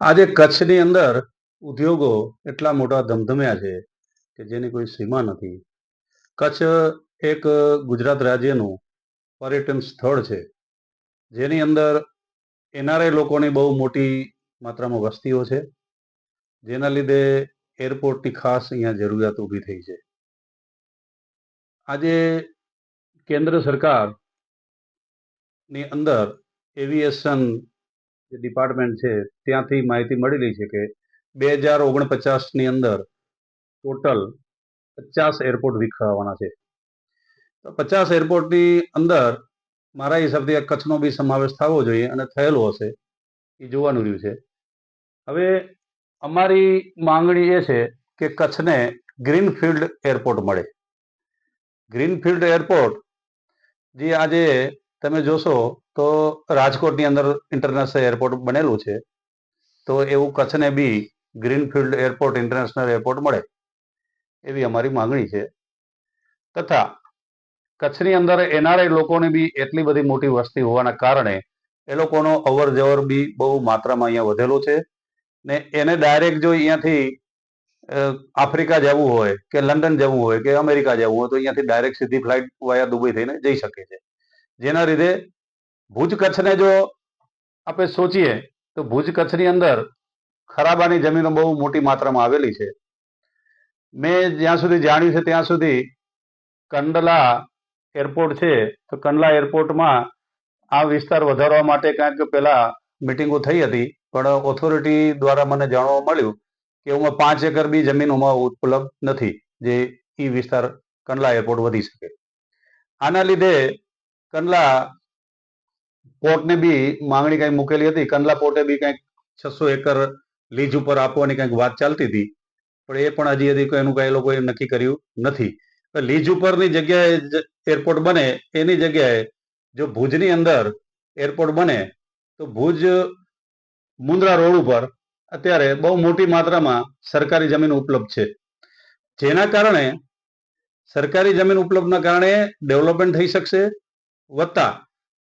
આજે કચ્છની અંદર ઉદ્યોગો એટલા મોટા ધમધમ્યા છે કે જેની કોઈ સીમા નથી. કચ્છ એક ગુજરાત રાજ્યનું પર્યટન સ્થળ છે. જેની અંદર એનઆરઆઈ લોકોની બહુ મોટી માત્રામાં વસ્તીઓ છે. જેના લીધે એરપોર્ટની ખાસ અહીંયા જરૂરિયાત ઊભી થઈ છે. આજે કેન્દ્ર સરકારની અંદર એવિએશન જે ડિપાર્ટમેન્ટ છે, ત્યાંથી માહિતી મળેલી છે કે બે હજાર ઓગણપચાસની અંદર ટોટલ પચાસ એરપોર્ટ વિકસાવવાના છે. તો પચાસ એરપોર્ટની અંદર મારા હિસાબથી આ કચ્છનો બી સમાવેશ થવો જોઈએ અને થયેલો હશે એ જોવાનું રહ્યું છે. હવે અમારી માંગણી એ છે કે કચ્છને ગ્રીનફિલ્ડ એરપોર્ટ મળે. ગ્રીનફિલ્ડ એરપોર્ટ જે આજે તમે જોશો તો રાજકોટની અંદર ઇન્ટરનેશનલ એરપોર્ટ બનેલું છે. તો એવું કચ્છને બી ગ્રીનફિલ્ડ એરપોર્ટ ઇન્ટરનેશનલ એરપોર્ટ મળે એવી અમારી માંગણી છે. તથા કચ્છની અંદર એનઆરઆઈ લોકોની બી એટલી બધી મોટી વસ્તી હોવાના કારણે એ લોકોનો અવર જવર બી બહુ માત્રામાં અહીંયા વધેલો છે ને એને ડાયરેક્ટ જો અહીંયાથી આફ્રિકા જવું હોય કે લંડન જવું હોય કે અમેરિકા જવું હોય તો અહીંયાથી ડાયરેક્ટ સીધી ફ્લાઇટ વાયા દુબઈ થઈને જઈ શકે છે. જેના લીધે ભુજ કચ્છને જો આપણે સોચીએ તો ભુજ કચ્છની અંદર ખરાબાની જમીનો બહુ મોટી માત્રામાં આવેલી છે. મેં જ્યાં સુધી જાણ્યું છે ત્યાં સુધી કંડલા એરપોર્ટ છે તો કંડલા એરપોર્ટમાં આ વિસ્તાર વધારવા માટે કાંઈક પહેલા મિટિંગો થઈ હતી પણ ઓથોરિટી દ્વારા મને જાણવા મળ્યું કે એમાં પાંચ એકર બી જમીનોમાં ઉપલબ્ધ નથી જે એ વિસ્તાર કંડલા એરપોર્ટ વધી શકે. આના લીધે કંડલા પોર્ટને બી માંગણી કંઈક મૂકેલી હતી. કંડલા પોર્ટે બી કંઈક છસો એકર લીજ ઉપર આપવાની કંઈક વાત ચાલતી હતી. પણ એ પણ હજી હજી એનું કઈ લોકોએ નક્કી કર્યું નથી. લીજ ઉપરની જગ્યાએ એરપોર્ટ બને, એની જગ્યાએ જો ભુજની અંદર એરપોર્ટ બને, તો ભુજ મુન્દ્રા રોડ ઉપર અત્યારે બહુ મોટી માત્રામાં સરકારી જમીન ઉપલબ્ધ છે. જેના કારણે સરકારી જમીન ઉપલબ્ધના કારણે ડેવલપમેન્ટ થઈ શકશે, વત્તા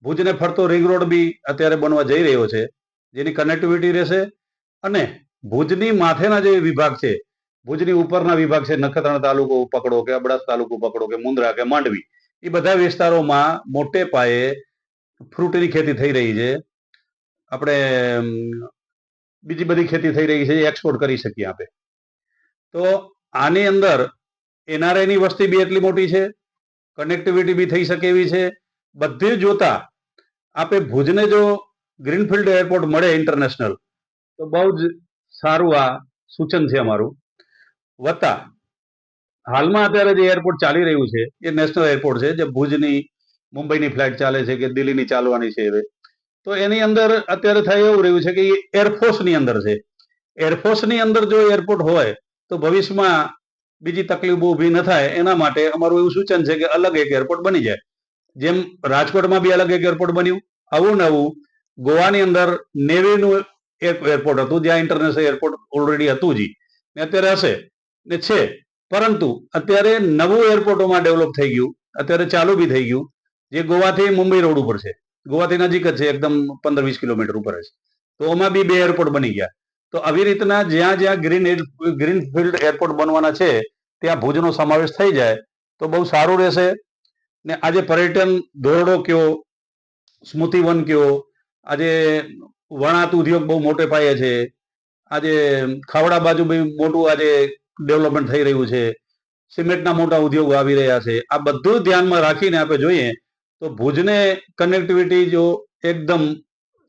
ભુજને ફરતો રિંગ રોડ બી અત્યારે બનવા જઈ રહ્યો છે, જેની કનેક્ટિવિટી રહેશે અને ભુજની માથેના જે વિભાગ છે, ભુજની ઉપરના વિભાગ છે, નખત્રાણા તાલુકો પકડો કે અબડાસા તાલુકો પકડો કે મુન્દ્રા કે માંડવી, એ બધા વિસ્તારોમાં મોટે પાયે ફ્રૂટની ખેતી થઈ રહી છે. આપણે બીજી બધી ખેતી થઈ રહી છે, એ એક્સપોર્ટ કરી શકીએ આપણે. તો આની અંદર એનઆરઆઈની વસ્તી બી એટલી મોટી છે કનેક્ટિવિટી બી થઈ શકે એવી છે. બધે જોતા આપે ભુજને જો ગ્રીનફિલ્ડ એરપોર્ટ મળે ઇન્ટરનેશનલ, તો બહુ જ સારું આ સૂચન છે અમારું. વત્તા, હાલમાં અત્યારે જે એરપોર્ટ ચાલી રહ્યું છે, એ નેશનલ એરપોર્ટ છે, જે ભુજની, મુંબઈની ફ્લાઇટ ચાલે છે કે દિલ્હીની ચાલવાની છે હવે, તો એની અંદર અત્યારે થાય એવું રહ્યું છે કે એ એરફોર્સની અંદર છે. એરફોર્સની અંદર જો એરપોર્ટ હોય, તો ભવિષ્યમાં બીજી તકલીફો ઊભી ન થાય, એના માટે અમારું એવું સૂચન છે કે અલગ એક એરપોર્ટ બની જાય. જેમ રાજકોટમાં બી અલગ એક એરપોર્ટ બન્યું. આવું નવું ગોવાની અંદર નેવીનું એક એરપોર્ટ હતું, જ્યાં ઇન્ટરનેશનલ એરપોર્ટ ઓલરેડી હતું જ. ને અત્યારે હશે. ને છે. પરંતુ અત્યારે નવું એરપોર્ટોમાં ડેવલપ થઈ ગયું. અત્યારે ચાલુ બી થઈ ગયું. જે ગોવાથી મુંબઈ રોડ ઉપર છે. ગોવાથી નજીક જ છે, એકદમ પંદર વીસ કિલોમીટર ઉપર જ. તો એમાં બી બે એરપોર્ટ બની ગયા. તો આવી રીતના જ્યાં જ્યાં ગ્રીન ગ્રીન ફિલ્ડ એરપોર્ટ બનવાના છે, ત્યાં ભુજનો સમાવેશ થઈ જાય, તો બહુ સારું રહેશે. ને આજે પર્યટન ધોરડો કયો? સ્મૃતિવન કયો? આજે વણાત ઉદ્યોગ બહુ મોટે પાયે છે. આજે ખાવડા બાજુ બી મોટું આજે ડેવલપમેન્ટ થઈ રહ્યું છે. સિમેન્ટના મોટા ઉદ્યોગો આવી રહ્યા છે. આ બધું ધ્યાનમાં રાખીને આપણે જોઈએ તો ભુજને કનેક્ટિવિટી જો એકદમ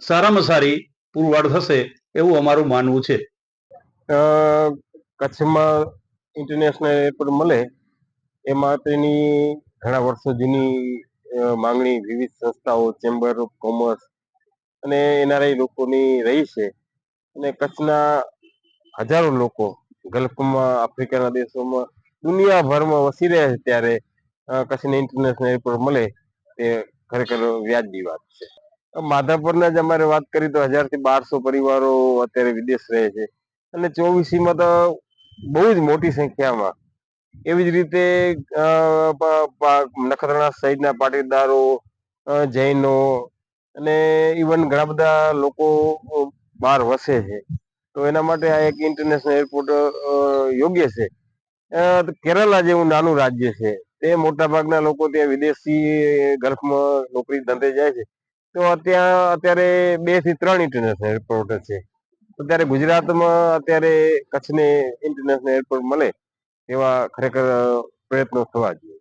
સારામાં સારી પુરવાર થશે એવું અમારું માનવું છે. કચ્છમાં ઇન્ટરનેશનલ એરપોર્ટ મળે એ માટેની ઘણા વર્ષો જૂની માંગણી વિવિધ સંસ્થાઓ, ચેમ્બર ઓફ કોમર્સ અને એનઆરઆઈ લોકોની રહી છે. અને કચ્છના હજારો લોકો ગલ્ફમાં, આફ્રિકાના દેશોમાં દુનિયાભરમાં વસી રહ્યા છે ત્યારે કચ્છને ઇન્ટરનેશનલ એરપોર્ટ મળે તે ખરેખર વ્યાજબી વાત છે. માધાપરના જ અમારે વાત કરી તો હજારથી બારસો પરિવારો અત્યારે વિદેશ રહે છે. અને ચોવીસીમાં તો બહુ જ મોટી સંખ્યામાં એવી જ રીતે નખત્રાણા સહિતના પાટીદારો જૈનો અને ઇવન ઘણા બધા લોકો બહાર વસે છે. તો એના માટે આ એક ઇન્ટરનેશનલ એરપોર્ટ યોગ્ય છે. કેરલા જેવું નાનું રાજ્ય છે, તે મોટા ભાગના લોકો ત્યાં વિદેશી ગલ્ફમાં નોકરી ધંધે જાય છે. તો ત્યાં અત્યારે બેથી ત્રણ ઇન્ટરનેશનલ એરપોર્ટ છે. તો ત્યારે ગુજરાતમાં અત્યારે કચ્છને ઇન્ટરનેશનલ એરપોર્ટ મળે. એવા ખરેખર પ્રયત્નો થવા જોઈએ.